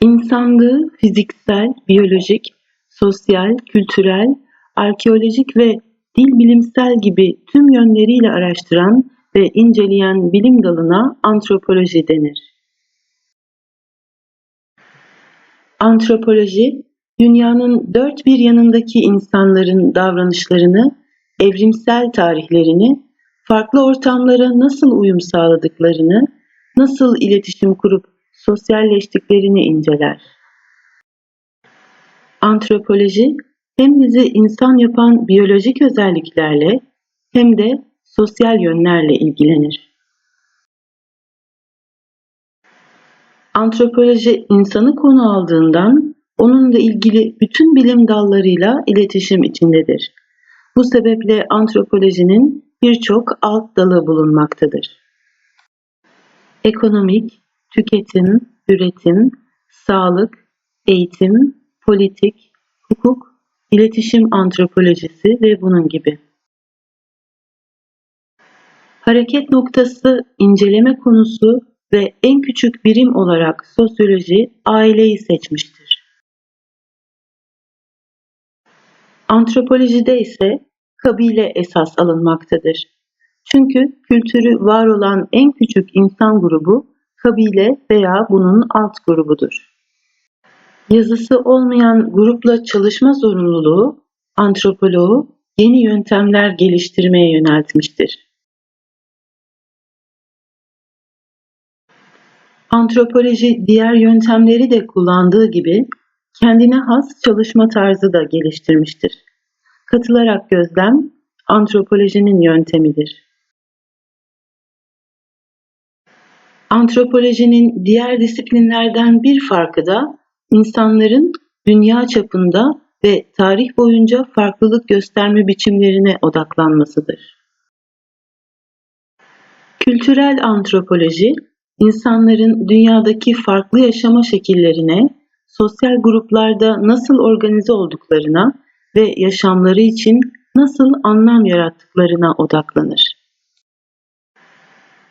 İnsanlığı fiziksel, biyolojik, sosyal, kültürel, arkeolojik ve dil bilimsel gibi tüm yönleriyle araştıran ve inceleyen bilim dalına antropoloji denir. Antropoloji, dünyanın dört bir yanındaki insanların davranışlarını, evrimsel tarihlerini, farklı ortamlara nasıl uyum sağladıklarını, nasıl iletişim kurup sosyalleştiklerini inceler. Antropoloji hem bizi insan yapan biyolojik özelliklerle hem de sosyal yönlerle ilgilenir. Antropoloji insanı konu aldığından onunla ilgili bütün bilim dallarıyla iletişim içindedir. Bu sebeple antropolojinin birçok alt dalı bulunmaktadır. Ekonomik, tüketim, üretim, sağlık, eğitim, politik, hukuk, iletişim antropolojisi ve bunun gibi. Hareket noktası, inceleme konusu ve en küçük birim olarak sosyoloji aileyi seçmiştir. Antropolojide ise kabile esas alınmaktadır. Çünkü kültürü var olan en küçük insan grubu kabile veya bunun alt grubudur. Yazısı olmayan grupla çalışma zorunluluğu antropoloğu yeni yöntemler geliştirmeye yöneltmiştir. Antropoloji diğer yöntemleri de kullandığı gibi kendine has çalışma tarzı da geliştirmiştir. Katılarak gözlem antropolojinin yöntemidir. Antropolojinin diğer disiplinlerden bir farkı da insanların dünya çapında ve tarih boyunca farklılık gösterme biçimlerine odaklanmasıdır. Kültürel antropoloji, insanların dünyadaki farklı yaşama şekillerine, sosyal gruplarda nasıl organize olduklarına ve yaşamları için nasıl anlam yarattıklarına odaklanır.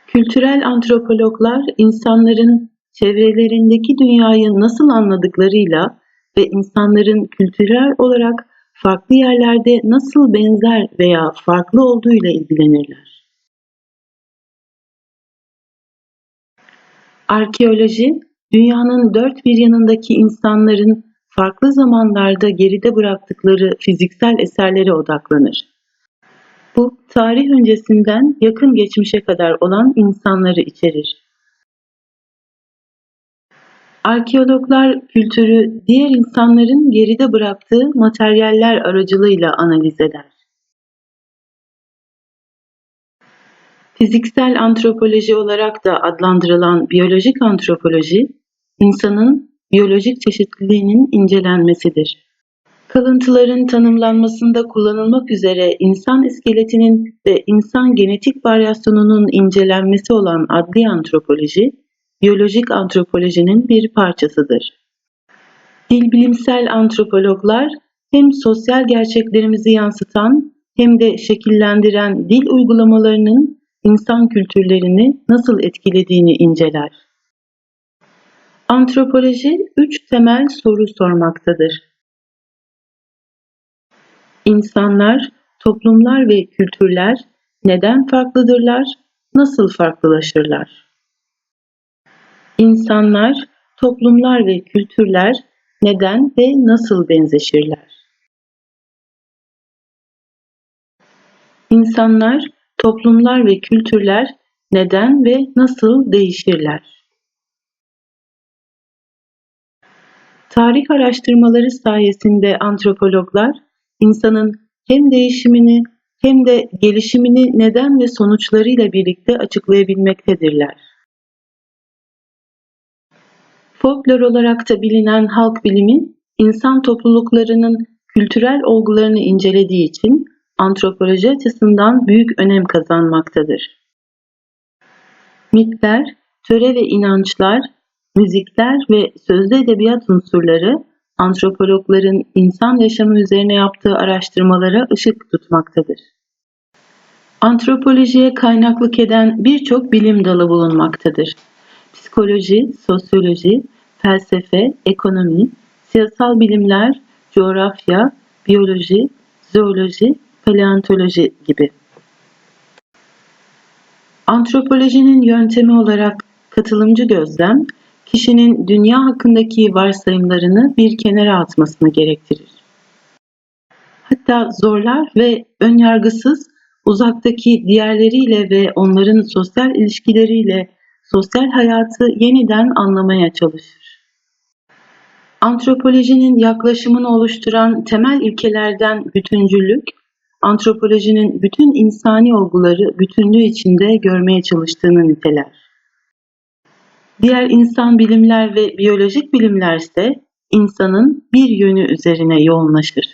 Kültürel antropologlar insanların çevrelerindeki dünyayı nasıl anladıklarıyla ve insanların kültürel olarak farklı yerlerde nasıl benzer veya farklı olduğuyla ilgilenirler. Arkeoloji, dünyanın dört bir yanındaki insanların farklı zamanlarda geride bıraktıkları fiziksel eserlere odaklanır. Bu, tarih öncesinden yakın geçmişe kadar olan insanları içerir. Arkeologlar kültürü diğer insanların geride bıraktığı materyaller aracılığıyla analiz eder. Fiziksel antropoloji olarak da adlandırılan biyolojik antropoloji, insanın biyolojik çeşitliliğinin incelenmesidir. Kalıntıların tanımlanmasında kullanılmak üzere insan iskeletinin ve insan genetik varyasyonunun incelenmesi olan adli antropoloji, biyolojik antropolojinin bir parçasıdır. Dilbilimsel antropologlar hem sosyal gerçeklerimizi yansıtan hem de şekillendiren dil uygulamalarının insan kültürlerini nasıl etkilediğini inceler. Antropoloji üç temel soru sormaktadır. İnsanlar, toplumlar ve kültürler neden farklıdırlar, nasıl farklılaşırlar? İnsanlar, toplumlar ve kültürler neden ve nasıl benzeşirler? İnsanlar, toplumlar ve kültürler neden ve nasıl değişirler? Tarih araştırmaları sayesinde antropologlar insanın hem değişimini hem de gelişimini neden ve sonuçlarıyla birlikte açıklayabilmektedirler. Folklor olarak da bilinen halk bilimi, insan topluluklarının kültürel olgularını incelediği için antropoloji açısından büyük önem kazanmaktadır. Mitler, töre ve inançlar, müzikler ve sözlü edebiyat unsurları antropologların insan yaşamı üzerine yaptığı araştırmalara ışık tutmaktadır. Antropolojiye kaynaklık eden birçok bilim dalı bulunmaktadır. Psikoloji, sosyoloji, felsefe, ekonomi, siyasal bilimler, coğrafya, biyoloji, zooloji, paleontoloji gibi. Antropolojinin yöntemi olarak katılımcı gözlem, kişinin dünya hakkındaki varsayımlarını bir kenara atmasını gerektirir. Hatta zorlar ve önyargısız uzaktaki diğerleriyle ve onların sosyal ilişkileriyle sosyal hayatı yeniden anlamaya çalışır. Antropolojinin yaklaşımını oluşturan temel ilkelerden bütüncüllük, antropolojinin bütün insani olguları bütünlüğü içinde görmeye çalıştığını niteler. Diğer insan bilimler ve biyolojik bilimler ise insanın bir yönü üzerine yoğunlaşır.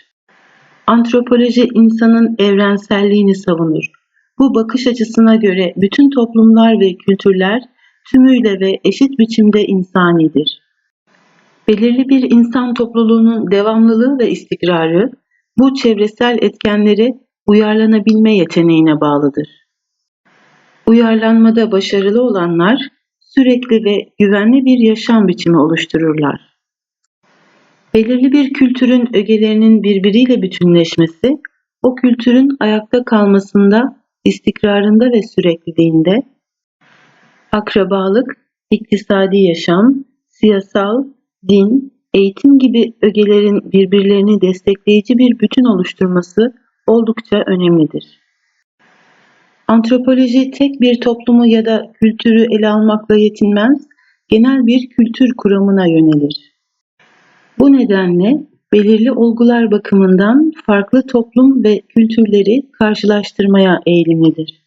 Antropoloji insanın evrenselliğini savunur. Bu bakış açısına göre bütün toplumlar ve kültürler tümüyle ve eşit biçimde insanidir. Belirli bir insan topluluğunun devamlılığı ve istikrarı bu çevresel etkenlere uyarlanabilme yeteneğine bağlıdır. Uyarlanmada başarılı olanlar sürekli ve güvenli bir yaşam biçimi oluştururlar. Belirli bir kültürün ögelerinin birbiriyle bütünleşmesi, o kültürün ayakta kalmasında, istikrarında ve sürekliliğinde, akrabalık, iktisadi yaşam, siyasal, din, eğitim gibi ögelerin birbirlerini destekleyici bir bütün oluşturması oldukça önemlidir. Antropoloji tek bir toplumu ya da kültürü ele almakla yetinmez, genel bir kültür kuramına yönelir. Bu nedenle belirli olgular bakımından farklı toplum ve kültürleri karşılaştırmaya eğilimlidir.